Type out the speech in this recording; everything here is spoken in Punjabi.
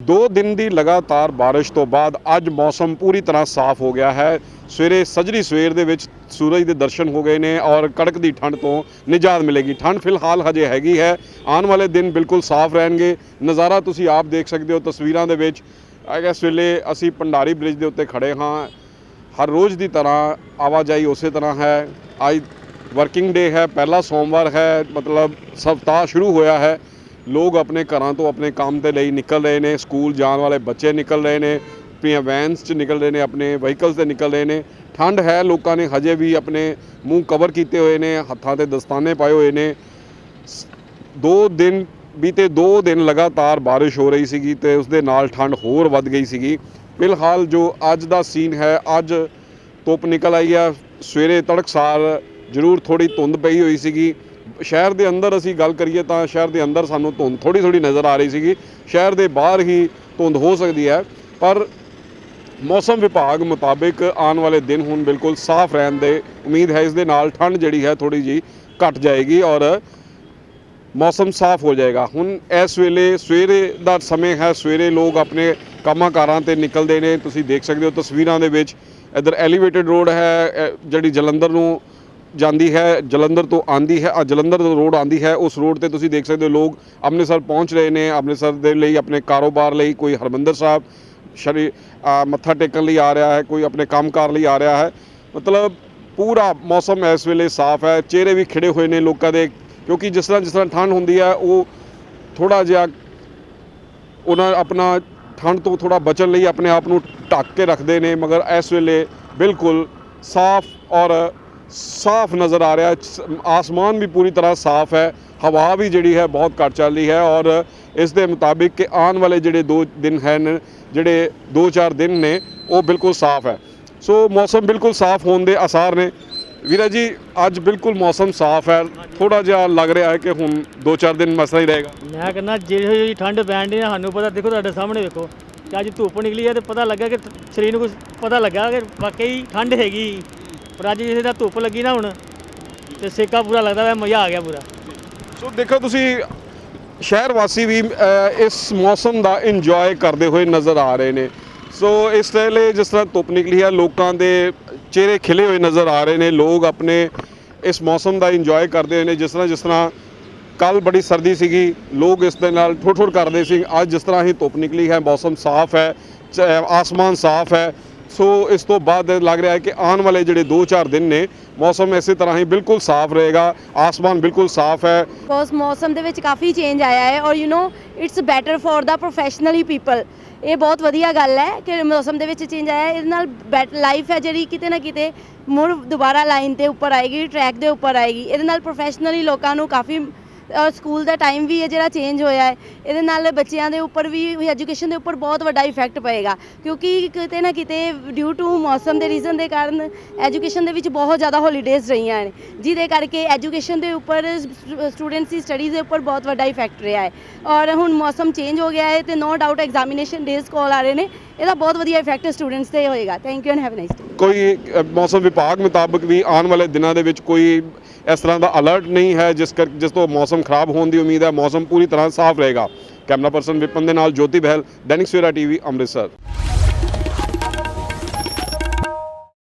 ਦੋ ਦਿਨ ਦੀ ਲਗਾਤਾਰ ਬਾਰਿਸ਼ ਤੋਂ ਬਾਅਦ ਅੱਜ ਮੌਸਮ ਪੂਰੀ ਤਰ੍ਹਾਂ ਸਾਫ਼ ਹੋ ਗਿਆ ਹੈ। ਸਵੇਰੇ ਸਜਰੀ ਸਵੇਰ ਦੇ ਵਿੱਚ ਸੂਰਜ ਦੇ ਦਰਸ਼ਨ ਹੋ ਗਏ ਨੇ ਔਰ ਕੜਕ ਦੀ ਠੰਡ ਤੋਂ ਨਿਜਾਤ ਮਿਲੇਗੀ। ਠੰਡ ਫਿਲਹਾਲ ਹਜੇ ਹੈਗੀ ਹੈ। ਆਉਣ ਵਾਲੇ ਦਿਨ ਬਿਲਕੁਲ ਸਾਫ਼ ਰਹਿਣਗੇ। ਨਜ਼ਾਰਾ ਤੁਸੀਂ ਆਪ ਦੇਖ ਸਕਦੇ ਹੋ ਤਸਵੀਰਾਂ ਦੇ ਵਿੱਚ। ਇਸ ਵੇਲੇ ਅਸੀਂ ਪੰਡਾਰੀ ਬ੍ਰਿਜ ਦੇ ਉੱਤੇ ਖੜੇ ਹਾਂ। ਹਰ ਰੋਜ਼ ਦੀ ਤਰ੍ਹਾਂ ਆਵਾਜਾਈ ਉਸੇ ਤਰ੍ਹਾਂ ਹੈ। ਅੱਜ ਵਰਕਿੰਗ ਡੇ ਹੈ। ਪਹਿਲਾ ਸੋਮਵਾਰ ਹੈ। ਮਤਲਬ ਸਪਤਾਹ ਸ਼ੁਰੂ ਹੋਇਆ ਹੈ। ਲੋਕ ਆਪਣੇ ਘਰਾਂ ਤੋਂ ਆਪਣੇ ਕੰਮ ਦੇ ਲਈ ਨਿਕਲ ਰਹੇ ਨੇ, ਸਕੂਲ ਜਾਣ ਵਾਲੇ ਬੱਚੇ ਨਿਕਲ ਰਹੇ ਨੇ ਆਪਣੀਆਂ ਵੈਨਸ 'ਚ ਨਿਕਲ ਰਹੇ ਨੇ, ਆਪਣੇ ਵਹੀਕਲਸ ਤੇ ਨਿਕਲ ਰਹੇ ਨੇ। ਠੰਡ ਹੈ, ਲੋਕਾਂ ਨੇ ਹਜੇ ਵੀ ਆਪਣੇ ਮੂੰਹ ਕਵਰ ਕੀਤੇ ਹੋਏ ਨੇ, ਹੱਥਾਂ ਤੇ ਦਸਤਾਨੇ ਪਾਏ ਹੋਏ ਨੇ। ਸ- ਦੋ ਦਿਨ, ਬੀਤੇ ਦੋ ਦਿਨ ਲਗਾਤਾਰ ਬਾਰਿਸ਼ ਹੋ ਰਹੀ ਸੀਗੀ ਤੇ ਉਸ ਦੇ ਨਾਲ ਠੰਡ ਹੋਰ ਵੱਧ ਗਈ ਸੀਗੀ। ਫਿਲਹਾਲ ਜੋ ਅੱਜ ਦਾ ਸੀਨ ਹੈ, ਅੱਜ ਧੁੱਪ ਨਿਕਲ ਆਈ ਆ ਸਵੇਰੇ ਤੜਕਸਾਰ ਜ਼ਰੂਰ ਥੋੜੀ ਧੁੰਦ ਪਈ ਹੋਈ ਸੀਗੀ। ਸ਼ਹਿਰ ਦੇ ਅੰਦਰ ਅਸੀਂ ਗੱਲ ਕਰੀਏ ਤਾਂ ਸ਼ਹਿਰ ਦੇ ਅੰਦਰ ਸਾਨੂੰ ਧੁੰਦ ਥੋੜੀ ਥੋੜੀ ਨਜ਼ਰ ਆ ਰਹੀ ਸੀਗੀ। ਸ਼ਹਿਰ ਦੇ ਬਾਹਰ ਹੀ ਧੁੰਦ ਹੋ ਸਕਦੀ ਹੈ, ਪਰ ਮੌਸਮ ਵਿਭਾਗ ਮੁਤਾਬਿਕ ਆਉਣ ਵਾਲੇ ਦਿਨ ਹੁਣ ਬਿਲਕੁਲ ਸਾਫ਼ ਰਹਿਣ ਦੇ ਉਮੀਦ ਹੈ। ਇਸ ਦੇ ਨਾਲ ਠੰਡ ਜਿਹੜੀ ਹੈ ਥੋੜੀ ਜੀ ਘਟ ਜਾਏਗੀ ਔਰ ਮੌਸਮ ਸਾਫ਼ ਹੋ ਜਾਏਗਾ। ਹੁਣ ਇਸ ਵੇਲੇ ਸਵੇਰੇ ਦਾ ਸਮੇਂ ਹੈ, ਸਵੇਰੇ ਲੋਕ ਆਪਣੇ ਕੰਮਾਂ ਕਾਰਾਂ ਤੇ ਨਿਕਲਦੇ ਨੇ। ਤੁਸੀਂ ਦੇਖ ਸਕਦੇ ਹੋ ਤਸਵੀਰਾਂ ਦੇ ਵਿੱਚ ਇੱਧਰ ਐਲੀਵੇਟਡ ਰੋਡ ਹੈ ਜਿਹੜੀ ਜਲੰਧਰ ਨੂੰ ਜਾਂਦੀ ਹੈ, ਜਲੰਧਰ ਤੋਂ ਆਂਦੀ ਹੈ ਆ ਜਲੰਧਰ ਤੋਂ ਰੋਡ ਆਂਦੀ ਹੈ, ਉਸ ਰੋਡ ਤੇ ਤੁਸੀਂ ਦੇਖ ਸਕਦੇ ਹੋ ਲੋਕ ਅੰਮ੍ਰਿਤਸਰ ਪਹੁੰਚ ਰਹੇ ਨੇ, ਅੰਮ੍ਰਿਤਸਰ ਦੇ ਲਈ, ਆਪਣੇ ਕਾਰੋਬਾਰ ਲਈ, ਕੋਈ ਹਰਮੰਦਰ ਸਾਹਿਬ ਸ਼ਰੀ ਮੱਥਾ ਟੇਕਣ ਲਈ ਆ ਰਿਹਾ ਹੈ, ਕੋਈ ਆਪਣੇ ਕੰਮਕਾਰ ਲਈ ਆ ਰਿਹਾ ਹੈ। ਮਤਲਬ ਪੂਰਾ ਮੌਸਮ ਇਸ ਵੇਲੇ ਸਾਫ਼ ਹੈ, ਚਿਹਰੇ ਵੀ ਖਿੜੇ ਹੋਏ ਨੇ ਲੋਕਾਂ ਦੇ, ਕਿਉਂਕਿ ਜਿਸ ਤਰ੍ਹਾਂ ਜਿਸ ਤਰ੍ਹਾਂ ਠੰਡ ਹੁੰਦੀ ਹੈ, ਉਹ ਥੋੜਾ ਜਿਹਾ ਉਹਨਾਂ ਆਪਣਾ ਠੰਡ ਤੋਂ ਥੋੜਾ ਬਚਣ ਲਈ ਆਪਣੇ ਆਪ ਨੂੰ ਢੱਕ ਕੇ ਰੱਖਦੇ ਨੇ, ਮਗਰ ਇਸ ਵੇਲੇ ਬਿਲਕੁਲ ਸਾਫ਼ ਔਰ ਸਾਫ਼ ਨਜ਼ਰ ਆ ਰਿਹਾ ਹੈ। ਸ- ਆਸਮਾਨ ਵੀ ਪੂਰੀ ਤਰ੍ਹਾਂ ਸਾਫ਼ ਹੈ। ਹਵਾ ਵੀ ਜਿਹੜੀ ਹੈ ਬਹੁਤ ਘੱਟ ਚੱਲ ਰਹੀ ਹੈ ਔਰ ਇਸ ਦੇ ਮੁਤਾਬਿਕ ਕਿ ਆਉਣ ਵਾਲੇ ਜਿਹੜੇ ਦੋ ਦਿਨ ਹਨ, ਜਿਹੜੇ 2-4 ਦਿਨ ਨੇ, ਉਹ ਬਿਲਕੁਲ ਸਾਫ਼ ਹੈ। ਸੋ ਮੌਸਮ ਬਿਲਕੁਲ ਸਾਫ਼ ਹੋਣ ਦੇ ਆਸਾਰ ਨੇ। ਵੀਰਾ ਜੀ, ਅੱਜ ਬਿਲਕੁਲ ਮੌਸਮ ਸਾਫ਼ ਹੈ। ਥੋੜਾ ਜਿਹਾ ਲੱਗ ਰਿਹਾ ਹੈ ਕਿ ਹੁਣ 2-4 ਦਿਨ ਮਸਲਾ ਹੀ ਰਹੇਗਾ। ਮੈਂ ਕਹਿੰਦਾ, ਜਿਹੋ ਜਿਹੀ ਠੰਡ ਪੈਣ ਦੀ ਸਾਨੂੰ ਪਤਾ, ਦੇਖੋ ਤੁਹਾਡੇ ਸਾਹਮਣੇ ਵੇਖੋ। ਕਿ ਅੱਜ ਧੁੱਪ ਨਿਕਲੀ ਹੈ ਤੇ ਪਤਾ ਲੱਗਾ ਕਿ ਸਰੀਰ ਨੂੰ ਕੁਝ ਪਤਾ ਲੱਗਾ ਕਿ ਵਾਕਈ ਠੰਡ ਹੈਗੀ। ਪਰ ਅੱਜ ਜਿਸੇ ਦਾ ਧੁੱਪ ਲੱਗੀ ਨਾ ਹੁਣ ਤੇ ਸੇਕਾ ਪੂਰਾ ਲੱਗਦਾ ਵਾ ਮਜ਼ਾ ਆ ਗਿਆ ਪੂਰਾ। ਸੋ ਦੇਖੋ ਤੁਸੀਂ ਸ਼ਹਿਰ ਵਾਸੀ ਵੀ ਅ, ਇਸ ਮੌਸਮ ਦਾ ਇੰਜੋਏ ਕਰਦੇ ਹੋਏ ਨਜ਼ਰ ਆ ਰਹੇ ਨੇ। ਸੋ ਇਸ ਵੇਲੇ ਜਿਸ ਤਰ੍ਹਾਂ ਧੁੱਪ ਨਿਕਲੀ ਹੈ ਲੋਕਾਂ ਦੇ ਚਿਹਰੇ ਖਿਲੇ ਹੋਏ ਨਜ਼ਰ ਆ ਰਹੇ ਨੇ। ਲੋਕ ਆਪਣੇ ਇਸ ਮੌਸਮ ਦਾ ਇੰਜੋਏ ਕਰਦੇ ਹੋਏ ਨੇ ਜਿਸ ਤਰ੍ਹਾਂ ਜਿਸ ਤਰ੍ਹਾਂ ਕੱਲ ਬੜੀ ਸਰਦੀ ਸੀਗੀ ਲੋਕ ਇਸ ਦੇ ਨਾਲ ਠੋਠ ਠੋਠ ਕਰਦੇ ਸੀ। ਅੱਜ ਜਿਸ ਤਰ੍ਹਾਂ ਹੀ ਧੁੱਪ ਨਿਕਲੀ ਹੈ ਮੌਸਮ ਸਾਫ਼ ਹੈ ਚ- ਆਸਮਾਨ ਸਾਫ਼ ਹੈ। ਸੋ ਇਸ ਤੋਂ ਬਾਅਦ ਲੱਗ ਰਿਹਾ ਹੈ ਕਿ ਆਉਣ ਵਾਲੇ ਜਿਹੜੇ 2-4 ਦਿਨ ਨੇ, ਮੌਸਮ ਇਸੇ ਤਰ੍ਹਾਂ ਹੀ ਬਿਲਕੁਲ ਸਾਫ਼ ਰਹੇਗਾ, ਆਸਮਾਨ ਬਿਲਕੁਲ ਸਾਫ਼ ਹੈ। ਬਸ ਮੌਸਮ ਦੇ ਵਿੱਚ ਕਾਫੀ ਚੇਂਜ ਆਇਆ ਹੈ ਔਰ you know it's better for the professionally people ਇਹ ਬਹੁਤ ਵਧੀਆ ਗੱਲ ਹੈ ਕਿ ਮੌਸਮ ਦੇ ਵਿੱਚ ਚੇਂਜ ਆਇਆ ਇਹਦੇ ਨਾਲ ਲਾਈਫ ਹੈ ਜਿਹੜੀ ਕਿਤੇ ਨਾ ਕਿਤੇ ਮੁੜ ਦੁਬਾਰਾ ਲਾਈਨ ਤੇ ਉੱਪਰ ਆਏਗੀ ਟਰੈਕ ਦੇ ਉੱਪਰ ਆਏਗੀ। ਇਹਦੇ ਨਾਲ ਪ੍ਰੋਫੈਸ਼ਨਲੀ ਲੋਕਾਂ ਨੂੰ ਕਾਫੀ ਸਕੂਲ ਦਾ ਟਾਈਮ ਵੀ ਹੈ ਜਿਹੜਾ ਚੇਂਜ ਹੋਇਆ ਹੈ, ਇਹਦੇ ਨਾਲ ਬੱਚਿਆਂ ਦੇ ਉੱਪਰ ਵੀ ਐਜੂਕੇਸ਼ਨ ਦੇ ਉੱਪਰ ਬਹੁਤ ਵੱਡਾ ਇਫੈਕਟ ਪਏਗਾ। ਕਿਉਂਕਿ ਕਿਤੇ ਨਾ ਕਿਤੇ ਡਿਊ ਟੂ ਮੌਸਮ ਦੇ ਰੀਜ਼ਨ ਦੇ ਕਾਰਨ ਐਜੂਕੇਸ਼ਨ ਦੇ ਵਿੱਚ ਬਹੁਤ ਜ਼ਿਆਦਾ ਹੌਲੀਡੇਜ਼ ਰਹੀਆਂ ਨੇ ਜਿਹਦੇ ਕਰਕੇ ਐਜੂਕੇਸ਼ਨ ਦੇ ਉੱਪਰ ਸਟੂਡੈਂਟਸ ਦੀ ਸਟੱਡੀਜ਼ ਦੇ ਉੱਪਰ ਬਹੁਤ ਵੱਡਾ ਇਫੈਕਟ ਰਿਹਾ ਹੈ। ਔਰ ਹੁਣ ਮੌਸਮ ਚੇਂਜ ਹੋ ਗਿਆ ਹੈ ਤੇ ਨੋ ਡਾਊਟ ਐਗਜ਼ਾਮੀਨੇਸ਼ਨ ਡੇਜ਼ ਕੋਲ ਆ ਰਹੇ ਨੇ, ਇਹਦਾ ਬਹੁਤ ਵਧੀਆ ਇਫੈਕਟ ਸਟੂਡੈਂਟਸ ਤੇ ਹੋਏਗਾ। Thank you and have nice day ਕੋਈ ਮੌਸਮ ਵਿਭਾਗ ਮੁਤਾਬਕ ਵੀ ਆਉਣ ਵਾਲੇ ਦਿਨਾਂ ਦੇ ਵਿੱਚ ਕੋਈ ਇਸ ਤਰ੍ਹਾਂ ਦਾ ਅਲਰਟ ਨਹੀਂ ਹੈ, ਜਿਸ ਕਰ, ਜਿਸ ਤੋਂ ਮੌਸਮ ਖਰਾਬ ਹੋਣ ਦੀ ਉਮੀਦ ਹੈ, ਮੌਸਮ ਪੂਰੀ ਤਰ੍ਹਾਂ ਸਾਫ਼ ਰਹੇਗਾ। ਕੈਮਰਾ ਪਰਸਨ ਵਿਪਨ ਦੇ ਨਾਲ ਜੋਤੀ ਬਹਿਲ, ਦੈਨਿਕ ਸਵੇਰਾ ਟੀਵੀ, ਅੰਮ੍ਰਿਤਸਰ।